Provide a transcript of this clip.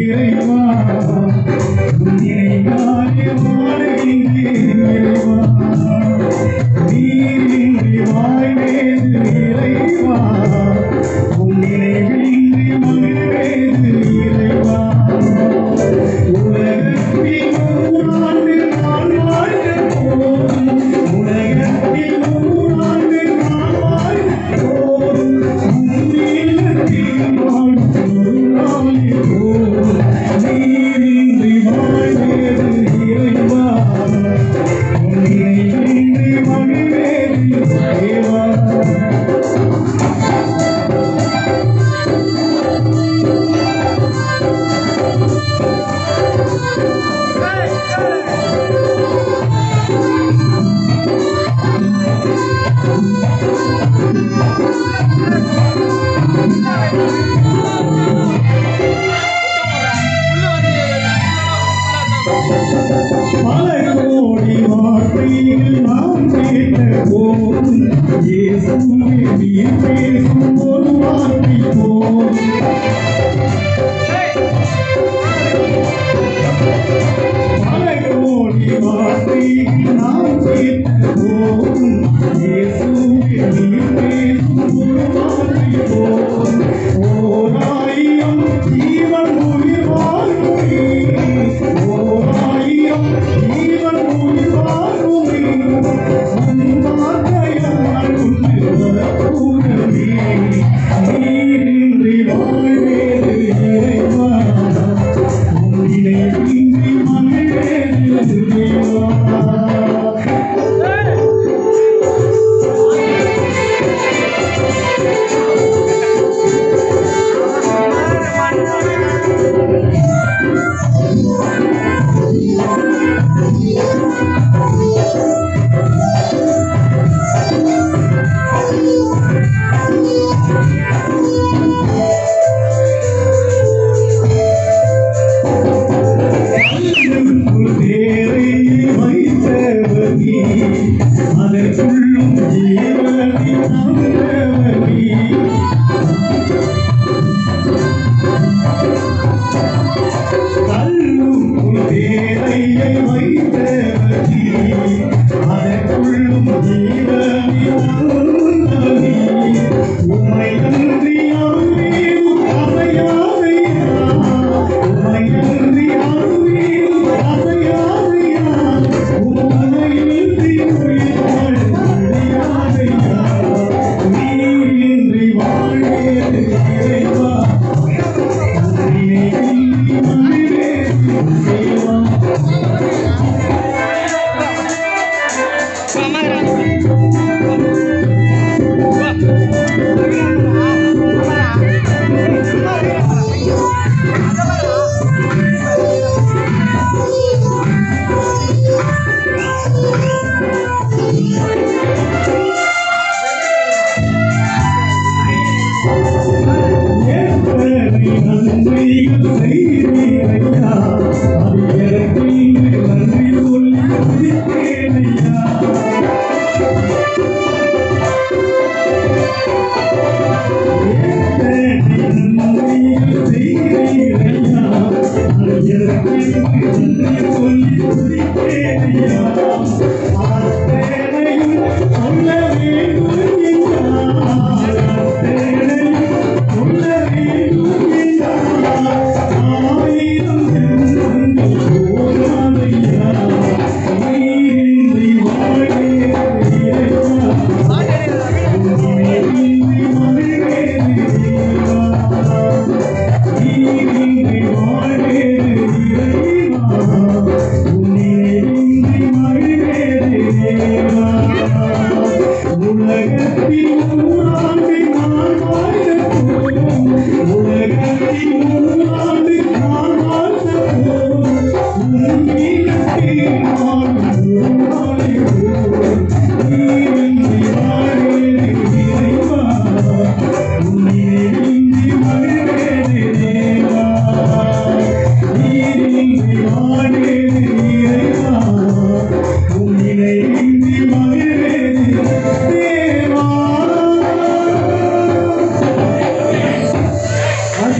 இறைவா இறைவா. பல கோடி வார்த்தையில் நாம் கேட்ட போல் இயேசுவே நீ பேசும் ஒரு வார்த்தை போல் பல கோடி வார்த்தையில் நாம் கேட்ட this உலகத்தில்